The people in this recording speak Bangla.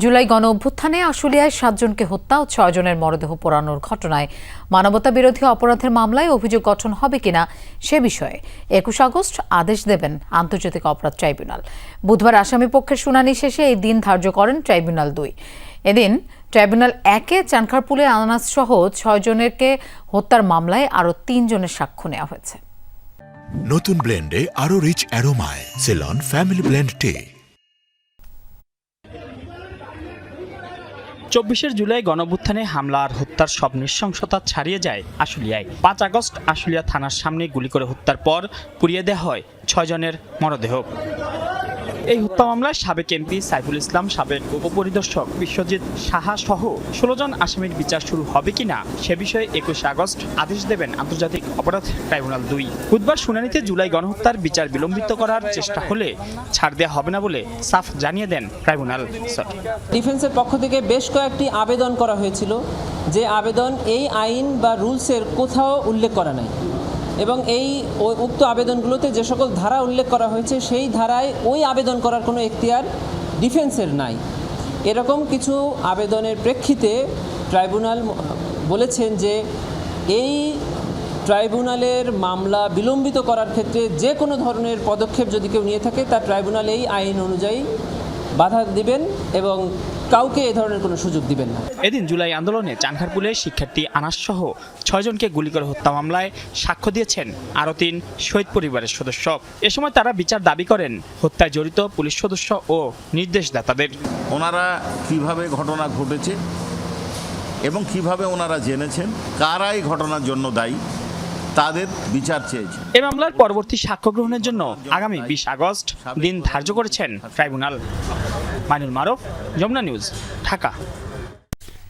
জুলাই গণ অভ্যুত্থানে আশুলিয়ায় সাতজনকে হত্যা ও ছয়জনের মরদেহ পোড়ানোর ঘটনায় মানবতা বিরোধী অপরাধের মামলায় অভিযোগ গঠন হবে কিনা সে বিষয়ে একুশ আগস্ট আদেশ দেবেন আন্তর্জাতিক অপরাধ ট্রাইব্যুনাল। বুধবার আসামি পক্ষের শুনানি শেষে এই দিন ধার্য করেন ট্রাইব্যুনাল দুই। এদিন ট্রাইব্যুনাল একে চানখারপুলে আনাস সহ ছয়জনেরকে হত্যার মামলায় আরও তিনজনের সাক্ষ্য নেওয়া হয়েছে। নতুন ব্লেন্ডে আরও রিচ অ্যারোমায়, সেলন, ফ্যামিলি ব্লেন্ড টে। চব্বিশের জুলাই গণভুত্থানে হামলা আর হত্যার সব নৃশংসতা ছাড়িয়ে যায় আশুলিয়ায়। পাঁচ আগস্ট আশুলিয়া থানার সামনে গুলি করে হত্যার পর পুড়িয়ে দেওয়া হয় ছয়জনের মরদেহ। এই হত্যা মামলায় সাবেক এমপি সাইফুল ইসলাম সাবেক উপপরিদর্শক বিশ্বজিৎ সাহা সহ ষোলো জন আসামির বিচার শুরু হবে কিনা সে বিষয়ে একুশে আগস্ট আদেশ দেবেন আন্তর্জাতিক অপরাধ ট্রাইব্যুনাল দুই। বুধবার শুনানিতে জুলাই গণহত্যার বিচার বিলম্বিত করার চেষ্টা হলে ছাড় দেওয়া হবে না বলে সাফ জানিয়ে দেন ট্রাইব্যুনাল ডিফেন্সের পক্ষ থেকে বেশ কয়েকটি আবেদন করা হয়েছিল, যে আবেদন এই আইন বা রুলসের কোথাও উল্লেখ করা নাই। এবং এই উক্ত আবেদনগুলোতে যে সকল ধারা উল্লেখ করা হয়েছে, সেই ধারায় ওই আবেদন করার কোনো এখতিয়ার ডিফেন্সের নাই। এরকম কিছু আবেদনের প্রেক্ষিতে ট্রাইব্যুনাল বলেছেন যে এই ট্রাইব্যুনালের মামলা বিলম্বিত করার ক্ষেত্রে যে কোনো ধরনের পদক্ষেপ যদি কেউ নিয়ে থাকে, তা ট্রাইব্যুনাল এই আইন অনুযায়ী বাধা দিবেন এবং কাউকে এ ধরনের কোনো সুযোগ দিবেন না। এদিন জুলাই আন্দোলনে চানখারপুলে শিক্ষার্থী আনাস সহ ছয়জনকে গুলি করে হত্যা মামলায় সাক্ষ্য দিয়েছেন আরও তিন শহীদ পরিবারের সদস্য। এ সময় তারা বিচার দাবি করেন হত্যায় জড়িত পুলিশ সদস্য ও নির্দেশদাতাদের। ওনারা কীভাবে ঘটনা ঘটেছে এবং কীভাবে ওনারা জেনেছেন কারাই ঘটনার জন্য দায়ী তাদের বিচার চেয়েছে। এ মামলার পরবর্তী সাক্ষ্য গ্রহণের জন্য আগামী বিশ আগস্ট দিন ধার্য করেছেন ট্রাইব্যুনাল। মাইনুল মারফ, যমুনা নিউজ, ঢাকা।